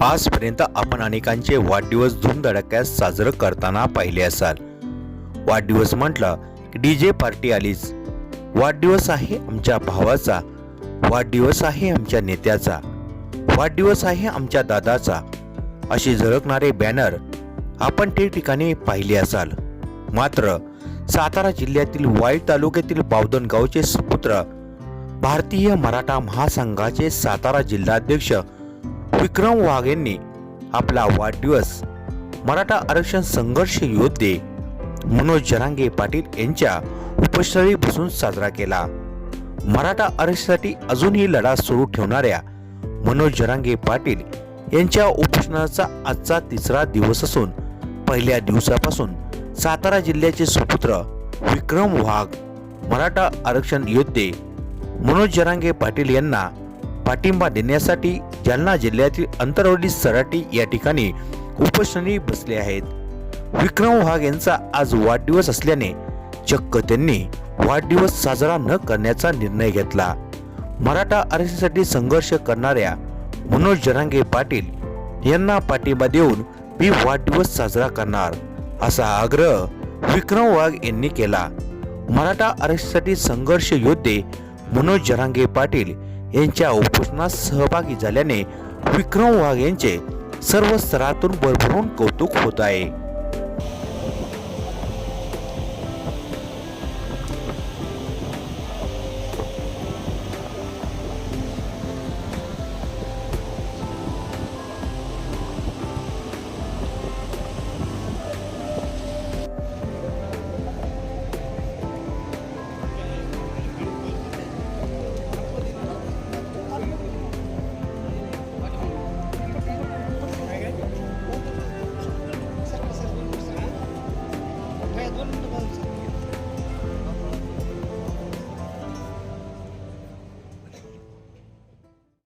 आजपर्यंत आपण अनेकांचे वाढदिवस धुमधडक्यात साजरं करताना पाहिले असाल. वाढदिवस म्हटलं की डीजे पार्टी आलीच. वाढदिवस आहे आमच्या भावाचा. वाढदिवस आहे आमच्या नेत्याचा. वाढदिवस आहे आमच्या दादाचा. असे झळकणारे बॅनर आपण ठिकठिकाणी पाहिले असाल. मात्र सातारा जिल्ह्यातील वाई तालुक्यातील बावधन गावचे सुपुत्र भारतीय मराठा महासंघाचे सातारा जिल्हाध्यक्ष विक्रम वाघ यांनी आपला वाढदिवस मराठा आरक्षण संघर्ष योद्धे मनोज जरांगे पाटील यांच्या उपस्थळी बसून साजरा केला. मराठा आरक्षणासाठी अजूनही लढा सुरू ठेवणाऱ्या मनोज जरांगे पाटील यांच्या उपोषणाचा आजचा तिसरा दिवस असून पहिल्या दिवसापासून सातारा जिल्ह्याचे सुपुत्र विक्रम वाघ मराठा आरक्षण योद्धे मनोज जरांगे पाटील यांना पाठिंबा देण्यासाठी जालना जिल्ह्यातील अंतरवडी सराटी या ठिकाणी उपोषणी बसले आहेत. विक्रम वाघ यांचा आज वाढदिवस असल्याने चक्क त्यांनी वाढदिवस साजरा न करण्याचा निर्णय घेतला. मराठा आरक्षणासाठी संघर्ष करणाऱ्या मनोज जरांगे पाटील यांना पाठिंबा देऊन मी वाढदिवस साजरा करणार असा आग्रह विक्रम वाघ यांनी केला. मराठा आरक्षणासाठी संघर्ष योद्धे मनोज जरांगे पाटील यांच्या उपोषणात सहभागी झाल्याने विक्रम वाघ यांचे सर्व स्तरातून भरभरून कौतुक होत आहे.